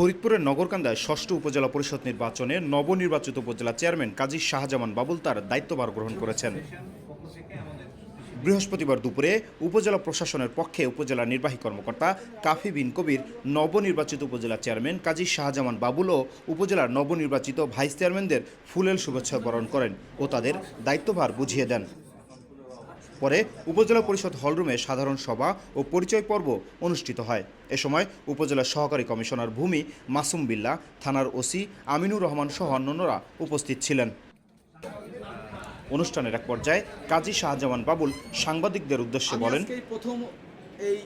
ফরিদপুরের নগরকান্দায় ষষ্ঠ উপজেলা পরিষদ নির্বাচনে নবনির্বাচিত উপজেলা চেয়ারম্যান কাজী শাহজামান বাবুল তার দায়িত্বভার গ্রহণ করেছেন। বৃহস্পতিবার দুপুরে উপজেলা প্রশাসনের পক্ষে উপজেলা নির্বাহী কর্মকর্তা কাফি বিন কবির, নবনির্বাচিত উপজেলা চেয়ারম্যান কাজী শাহজামান বাবুল ও উপজেলার নবনির্বাচিত ভাইস চেয়ারম্যানদের ফুলেল শুভেচ্ছা বরণ করেন ও তাদের দায়িত্বভার বুঝিয়ে দেন। পরে উপজেলা পরিষদ হলরুমে সাধারণ সভা ও পরিচয় পর্ব অনুষ্ঠিত হয়। এ সময় উপজেলা সহকারী কমিশনার ভূমি মাসুম বিল্লা থানার ওসি আমিনুর রহমান সহ অন্যান্যরা উপস্থিত ছিলেন। অনুষ্ঠানের এক পর্যায়ে কাজী শাহজামান বাবুল সাংবাদিকদের উদ্দেশ্যে বলেন প্রথম এই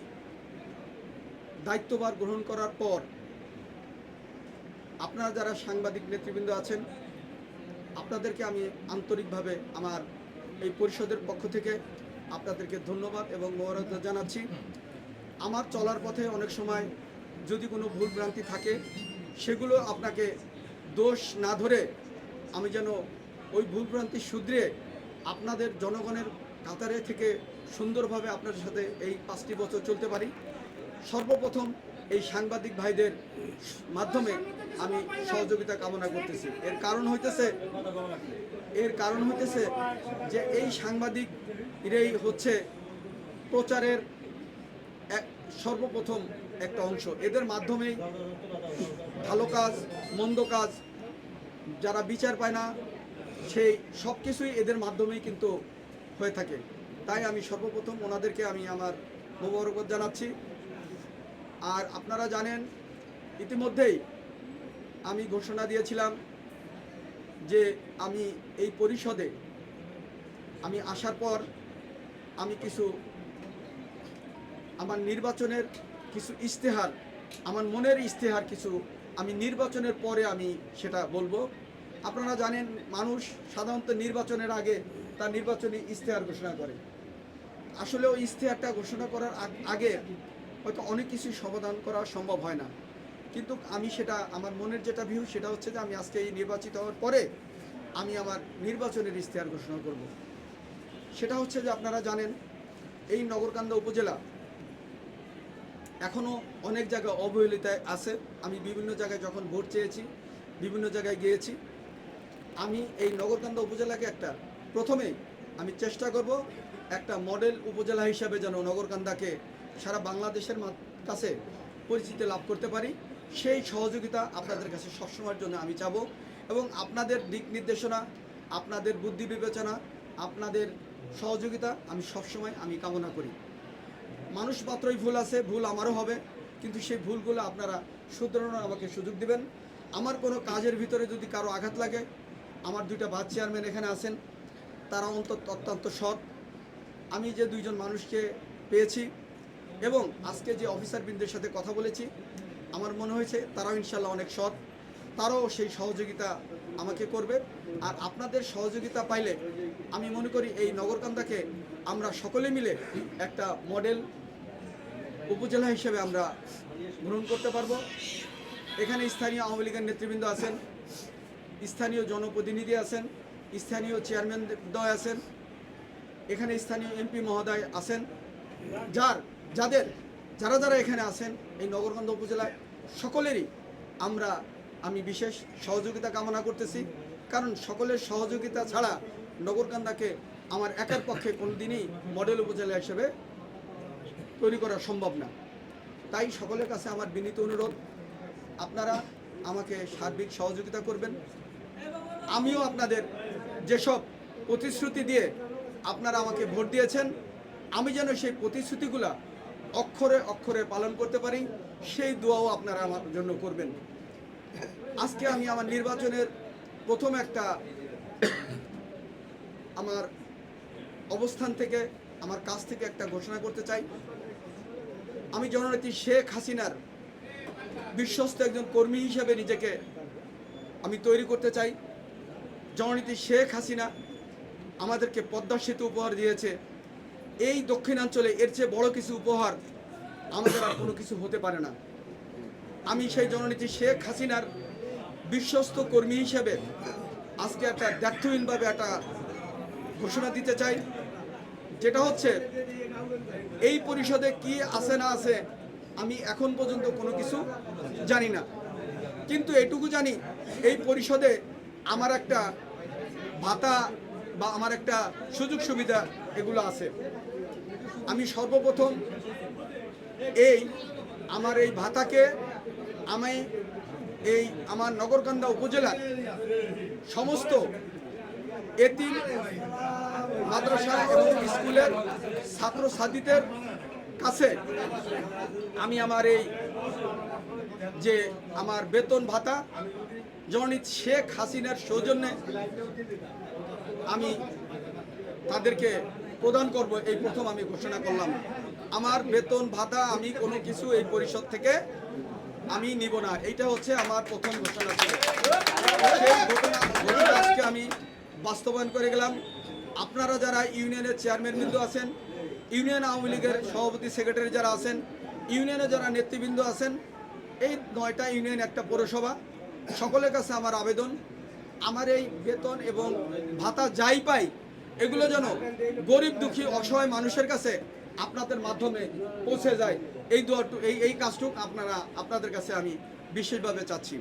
দায়িত্বভার গ্রহণ করার পর আপনারা যারা সাংবাদিক নেতৃবৃন্দ আছেন আপনাদেরকে আমি আন্তরিকভাবে আমার এই পরিষদের পক্ষ থেকে আপনাদেরকে ধন্যবাদ এবং মোবারকবাদ জানাচ্ছি। আমার চলার পথে অনেক সময় যদি কোনো ভুল ভ্রান্তি থাকে, সেগুলো আপনাকে দোষ না ধরে আমি যেন ওই ভুল ভ্রান্তি শুধরে আপনাদের জনগণের কাতারে থেকে সুন্দরভাবে আপনাদের সাথে এই পাঁচটি বছর চলতে পারি। সর্বপ্রথম এই সাংবাদিক ভাইদের মাধ্যমে আমি সহযোগিতা কামনা করতেছি। এর কারণ হইতেছে, এর কারণ হইতেছে যে এই সাংবাদিক এরাই হচ্ছে প্রচারের এক সর্বপ্রথম একটা অংশ। এদের মাধ্যমেই ভালো কাজ, মন্দ কাজ, যারা বিচার পায় না, সেই সব কিছুই এদের মাধ্যমেই কিন্তু হয়ে থাকে। তাই আমি সর্বপ্রথম ওনাদেরকে আমি আমার মোবারকবাদ জানাচ্ছি। আর আপনারা জানেন, ইতিমধ্যেই আমি ঘোষণা দিয়েছিলাম যে আমি এই পরিষদে আমি আসার পর আমি কিছু আমার নির্বাচনের কিছু ইশতেহার, আমার মনের ইশতেহার কিছু আমি নির্বাচনের পরে আমি সেটা বলব। আপনারা জানেন, মানুষ সাধারণত নির্বাচনের আগে তার নির্বাচনী ইশতেহার ঘোষণা করে। আসলে ওই ইশতেহারটা ঘোষণা করার আগে হয়তো অনেক কিছুই সমাধান করা সম্ভব হয় না। কিন্তু আমি সেটা, আমার মনের যেটা ভিউ সেটা হচ্ছে যে আমি আজকে এই নির্বাচিত হওয়ার পরে আমি আমার নির্বাচনের ইশতেহার ঘোষণা করব। সেটা হচ্ছে যে আপনারা জানেন, এই নগরকান্দা উপজেলা এখনও অনেক জায়গায় অবহেলিতায় আছে। আমি বিভিন্ন জায়গায় যখন ভোট চেয়েছি, বিভিন্ন জায়গায় গিয়েছি, আমি এই নগরকান্দা উপজেলাকে একটা প্রথমেই আমি চেষ্টা করব একটা মডেল উপজেলা হিসাবে যেন নগরকান্দাকে সারা বাংলাদেশের কাছে পরিচিতি লাভ করতে পারি। সেই সহযোগিতা আপনাদের কাছে সবসময়ের জন্য আমি চাবো এবং আপনাদের দিক নির্দেশনা, আপনাদের বুদ্ধি বিবেচনা, আপনাদের সহযোগিতা আমি সবসময় আমি কামনা করি। মানুষ মাত্রই ভুল আছে, ভুল আমারও হবে, কিন্তু সেই ভুলগুলো আপনারা শুধরানোর আমাকে সুযোগ দিবেন। আমার কোনো কাজের ভিতরে যদি কারও আঘাত লাগে, আমার দুইটা ভাত চেয়ারম্যান এখানে আছেন, তারা অন্তত অত্যন্ত সৎ। আমি যে দুইজন মানুষকে পেয়েছি এবং আজকে যে অফিসারবৃন্দের সাথে কথা বলেছি, আমার মনে হয়েছে তারাও ইনশাল্লাহ অনেক সৎ। তারাও সেই সহযোগিতা আমাকে করবে। আর আপনাদের সহযোগিতা পাইলে আমি মনে করি এই নগরকান্দাকে আমরা সকলে মিলে একটা মডেল উপজেলা হিসেবে আমরা গ্রহণ করতে পারব। এখানে স্থানীয় আওয়ামী লীগের নেতৃবৃন্দ আছেন, স্থানীয় জনপ্রতিনিধি আছেন, স্থানীয় চেয়ারম্যান দ্বয় আছেন, এখানে স্থানীয় এমপি মহোদয় আছেন। যার, যাদের, যারা যারা এখানে আছেন এই নগরকান্দা উপজেলায়, সকলেরই আমরা আমি বিশেষ সহযোগিতা কামনা করতেছি, কারণ সকলের সহযোগিতা ছাড়া নগরকান্দাকে আমার একার পক্ষে কোনোদিনই মডেল উপজেলা হিসেবে তৈরি করা সম্ভব না। তাই সকলের কাছে আমার বিনীত অনুরোধ, আপনারা আমাকে সার্বিক সহযোগিতা করবেন। আমিও আপনাদের যেসব প্রতিশ্রুতি দিয়ে আপনারা আমাকে ভোট দিয়েছেন, আমি যেন সেই প্রতিশ্রুতিগুলা অক্ষরে অক্ষরে পালন করতে পারি, সেই দোয়াও আপনারা আমার জন্য করবেন। আজকে আমি আমার নির্বাচনের প্রথম একটা আমার অবস্থান থেকে, আমার কাছ থেকে একটা ঘোষণা করতে চাই। আমি জননেত্রী শেখ হাসিনার বিশ্বস্ত একজন কর্মী হিসেবে নিজেকে আমি তৈরি করতে চাই। জননীতি শেখ হাসিনা আমাদেরকে পদ্মা সেতু উপহার দিয়েছে। এই দক্ষিণাঞ্চলে এর চেয়ে বড় কিছু উপহার আমাদের আর কোনো কিছু হতে পারে না। আমি সেই জননীতি শেখ হাসিনার বিশ্বস্ত কর্মী হিসেবে আজকে একটা দ্ব্যর্থহীনভাবে একটা ঘোষণা দিতে চাই। যেটা হচ্ছে, এই পরিষদে কি আছে না আছে আমি এখন পর্যন্ত কোনো কিছু জানি না। কিন্তু এটুকু জানি, এই পরিষদে আমার একটা ভাতা বা আমার একটা সুযোগ সুবিধা এগুলো আছে। আমি সর্বপ্রথম এই আমার এই ভাতাকে আমি এই আমার নগরকান্দা উপজেলার সমস্ত এতিম মাদ্রাসা এবং স্কুলের ছাত্র ছাত্রীদের কাছে আমি আমার এই যে আমার বেতন ভাতা, জননীত শেখ হাসিনার সৌজন্যে আমি তাদেরকে প্রদান করব, এই প্রথম আমি ঘোষণা করলাম। আমার বেতন ভাতা আমি কোনো কিছু এই পরিষদ থেকে আমি নিব না। এইটা হচ্ছে আমার প্রথম ঘোষণা ছিল। আজকে আমি বাস্তবায়ন করে গেলাম। আপনারা যারা ইউনিয়নের চেয়ারম্যান বিন্দু আছেন, ইউনিয়ন আওয়ামী লীগের সভাপতি, সেক্রেটারি যারা আছেন ইউনিয়নে যারা নেতৃবৃন্দ আছেন, এই নয়টা ইউনিয়ন একটা পৌরসভা, সকলের কাছে আমার আবেদন। আমার এই বেতন এবং ভাতা যাই পাই, এগুলো যেন গরিব দুঃখী, অসহায় মানুষের কাছে আপনাদের মাধ্যমে পৌঁছে যায়। এই দোয়াটু এই এই কাজটুক আপনারা আপনাদের কাছে আমি বিশেষভাবে চাচ্ছি।